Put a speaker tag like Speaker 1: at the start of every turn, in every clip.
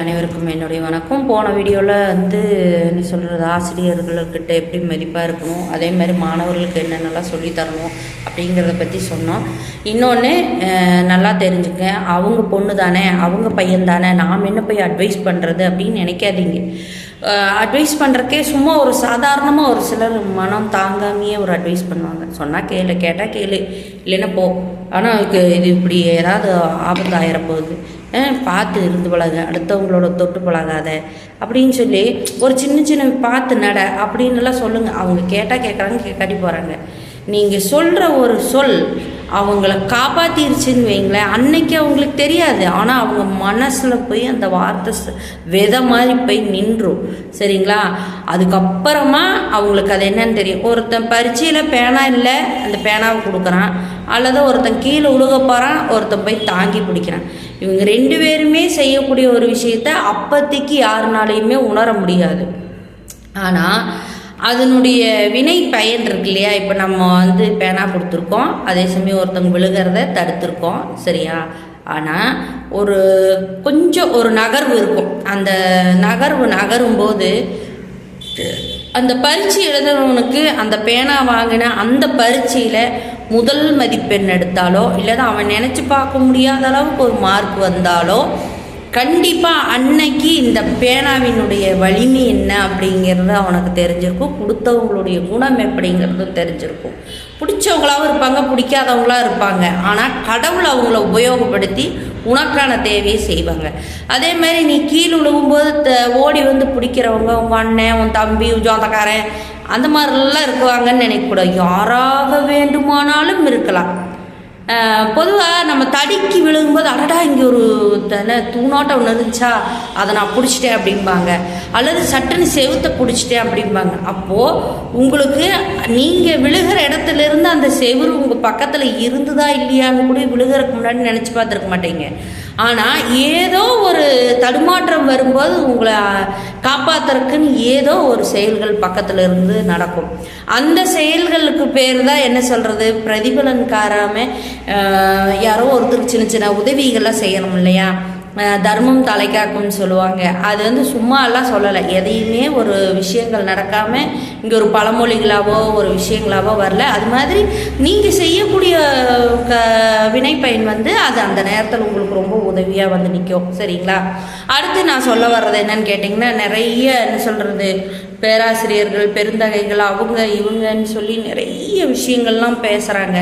Speaker 1: அனைவருக்கும் என்னுடைய வணக்கம் போன வீடியோவில் வந்து என்ன சொல்கிறது ஆசிரியர்களுக்கிட்ட எப்படி மதிப்பாக இருக்கணும் அதே மாதிரி மாணவர்களுக்கு என்னென்னலாம் சொல்லித்தரணும் அப்படிங்கிறத பற்றி சொன்னோம் இன்னொன்று நல்லா தெரிஞ்சுக்க அவங்க பொண்ணு தானே அவங்க பையன் தானே நாம் என்ன போய் அட்வைஸ் பண்ணுறது அப்படின்னு நினைக்காதீங்க அட்வைஸ் பண்ணுறக்கே சும்மா ஒரு சாதாரணமாக ஒரு சிலர் மனம் தாங்காமையே ஒரு அட்வைஸ் பண்ணுவாங்க சொன்னால் கேளு கேட்டால் கேளு இல்லைன்னா போ ஆனால் அதுக்கு இது இப்படி ஏதாவது ஆபத்து ஆயிரப்போகுது பார்த்து இருந்து பழக அடுத்தவங்களோட தொட்டு பழகாத அப்படின்னு சொல்லி ஒரு சின்ன சின்ன பார்த்து நட அப்படின்னுலாம் சொல்லுங்கள் அவங்க கேட்டால் கேட்குறாங்க கேட்காட்டி போகிறாங்க நீங்கள் சொல்கிற ஒரு சொல் அவங்கள காப்பாத்திருச்சுன்னு வைங்களேன் அன்னைக்கு அவங்களுக்கு தெரியாது ஆனால் அவங்க மனசில் போய் அந்த வார்த்தை விதை மாதிரி போய் நின்றும் சரிங்களா அதுக்கப்புறமா அவங்களுக்கு அது என்னன்னு தெரியும் ஒருத்தன் பரீட்சையில் பேனா இல்லை அந்த பேனாவை கொடுக்குறான் அல்லது ஒருத்தன் கீழே உழுக போகிறான் ஒருத்தன் போய் தாங்கி பிடிக்கிறான் இவங்க ரெண்டு பேருமே செய்யக்கூடிய ஒரு விஷயத்த அப்போதைக்கு யாருனாலையுமே உணர முடியாது ஆனால் அதனுடைய வினை பயன் இருக்கு இல்லையா இப்போ நம்ம வந்து பேனா கொடுத்துருக்கோம் அதே சமயம் ஒருத்தவங்க விழுகிறத தடுத்துருக்கோம் சரியா ஆனால் ஒரு கொஞ்சம் ஒரு நகர்வு இருக்கும் அந்த நகர்வு நகரும்போது அந்த பரீட்சை எழுதுறவனுக்கு அந்த பேனா வாங்கின அந்த பரீட்சையில் முதல் மதிப்பெண் எடுத்தாலோ இல்லை அவன் நினச்சி பார்க்க முடியாத அளவுக்கு ஒரு மார்க் வந்தாலோ கண்டிப்பாக அன்னைக்கு இந்த பேனாவினுடைய வலிமை என்ன அப்படிங்கிறத அவனுக்கு தெரிஞ்சிருக்கும் கொடுத்தவங்களுடைய குணம் எப்படிங்கிறதும் தெரிஞ்சிருக்கும் பிடிச்சவங்களாகவும் இருப்பாங்க பிடிக்காதவங்களாக இருப்பாங்க ஆனால் கடவுள் அவங்கள உபயோகப்படுத்தி உனக்கான தேவையை செய்வாங்க அதே மாதிரி நீ கீழே விழுகும்போது ஓடி வந்து பிடிக்கிறவங்க உங்கள் அண்ணன் உன் தம்பி உன் அந்த மாதிரிலாம் இருக்குவாங்கன்னு நினைக்கக்கூடாது யாராக வேண்டுமானாலும் இருக்கலாம் பொதுவாக நம்ம தடிக்கு விழுகும்போது அடடா இங்கே ஒரு தனி தூணாட்டம் ஒன்று இருந்துச்சா அதை நான் பிடிச்சிட்டேன் அப்படிம்பாங்க அல்லது சட்டுன்னு செவுத்தை பிடிச்சிட்டேன் அப்படிம்பாங்க அப்போது உங்களுக்கு நீங்கள் விழுகிற இடத்துலேருந்து அந்த செவுறு உங்கள் பக்கத்தில் இருந்துதா இல்லையான்னு கூட விழுகிறதுக்கு முன்னாடி நினச்சி பார்த்துருக்க மாட்டீங்க ஆனால் ஏதோ ஒரு தடுமாற்றம் வரும்போது உங்களை காப்பாத்துறதுக்குன்னு ஏதோ ஒரு செயல்கள் பக்கத்தில் இருந்து நடக்கும் அந்த செயல்களுக்கு பேர் தான் என்ன சொல்கிறது பிரதிபலன் காராமல் யாரோ ஒருத்தருக்கு சின்ன சின்ன உதவிகள்லாம் செய்யணும் இல்லையா தர்மம் தலை காக்கும்னு சொல்லுவாங்க அது வந்து சும்மாலாம் சொல்லலை எதையுமே ஒரு விஷயங்கள் நடக்காமல் இங்கே ஒரு பழமொழிகளாவோ ஒரு விஷயங்களாவோ வரல அது மாதிரி நீங்கள் செய்யக்கூடிய க வினை பயன் வந்து அது அந்த நேரத்தில் உங்களுக்கு ரொம்ப உதவியாக வந்து நிற்கும் சரிங்களா அடுத்து நான் சொல்ல வர்றது என்னன்னு கேட்டிங்கன்னா நிறைய என்ன சொல்கிறது பேராசிரியர்கள் பெருந்தகைகள் அவங்க இவங்கன்னு சொல்லி நிறைய விஷயங்கள்லாம் பேசுகிறாங்க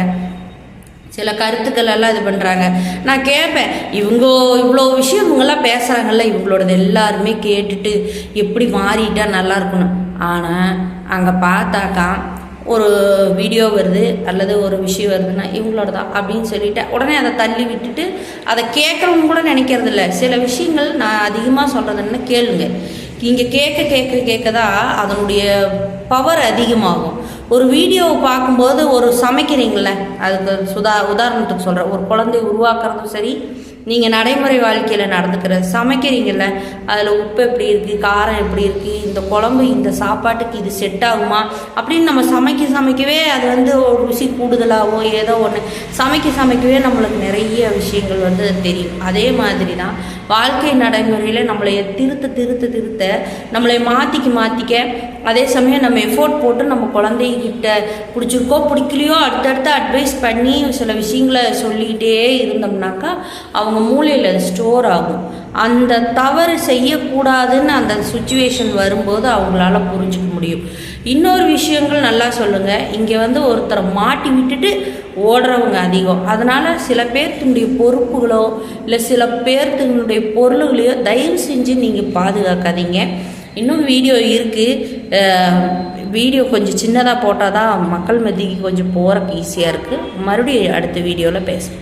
Speaker 1: சில கருத்துக்கள் எல்லாம் இது பண்ணுறாங்க நான் கேட்பேன் இவங்க இவ்வளோ விஷயம் இவங்கெல்லாம் பேசுகிறாங்கல்ல இவங்களோடது எல்லாருமே கேட்டுட்டு எப்படி மாறிட்டா நல்லா இருக்கணும் ஆனால் அங்கே பார்த்தாக்கா ஒரு வீடியோ வருது அல்லது ஒரு விஷயம் வருதுன்னா இவங்களோட தான் அப்படின்னு சொல்லிட்டு உடனே அதை தள்ளி விட்டுட்டு அதை கேட்குறவங்க கூட நினைக்கிறது இல்லை சில விஷயங்கள் நான் அதிகமாக சொல்கிறதுன்னு கேளுங்க இங்கே கேட்க கேட்க கேட்க தான் அதனுடைய பவர் அதிகமாகும் ஒரு வீடியோவை பார்க்கும்போது ஒரு சமைக்கிறீங்கள அதுக்கு சுதா உதாரணத்துக்கு சொல்கிறேன் ஒரு குழந்தைய உருவாக்குறதும் சரி நீங்கள் நடைமுறை வாழ்க்கையில் நடந்துக்கிற சமைக்கிறீங்கள்ல அதில் உப்பு எப்படி இருக்குது காரம் எப்படி இருக்குது இந்த குழம்பு இந்த சாப்பாட்டுக்கு இது செட் ஆகுமா அப்படின்னு நம்ம சமைக்க சமைக்கவே அது வந்து ஒரு ருசி கூடுதலாகவோ ஏதோ ஒன்று சமைக்க சமைக்கவே நம்மளுக்கு நிறைய விஷயங்கள் வந்து தெரியும் அதே மாதிரி தான் வாழ்க்கை நடைமுறையில் நம்மளைய திருத்த திருத்த திருத்த நம்மளை மாற்றிக்க மாற்றிக்க அதே சமயம் நம்ம எஃபோர்ட் போட்டு நம்ம குழந்தைகிட்ட பிடிச்சிருக்கோ பிடிக்கலையோ அடுத்தடுத்து அட்வைஸ் பண்ணி சில விஷயங்களை சொல்லிக்கிட்டே இருந்தோம்னாக்கா அவங்க அவங்க மூளையில் ஸ்டோர் ஆகும் அந்த தவறு செய்யக்கூடாதுன்னு அந்த சுச்சுவேஷன் வரும்போது அவங்களால புரிஞ்சுக்க முடியும் இன்னொரு விஷயங்கள் நல்லா சொல்லுங்கள் இங்கே வந்து ஒருத்தரை மாட்டி விட்டுட்டு ஓடுறவங்க அதிகம் அதனால் சில பேர்த்தினுடைய பொறுப்புகளோ இல்லை சில பேர்த்துங்களுடைய பொருள்களையோ தயவு செஞ்சு நீங்கள் பாதுகாக்காதீங்க இன்னும் வீடியோ இருக்குது வீடியோ கொஞ்சம் சின்னதாக போட்டால் தான் மக்கள் மத்திக்கு கொஞ்சம் போகிறக்கு ஈஸியாக இருக்குது மறுபடியும் அடுத்த வீடியோவில் பேசுகிறேன்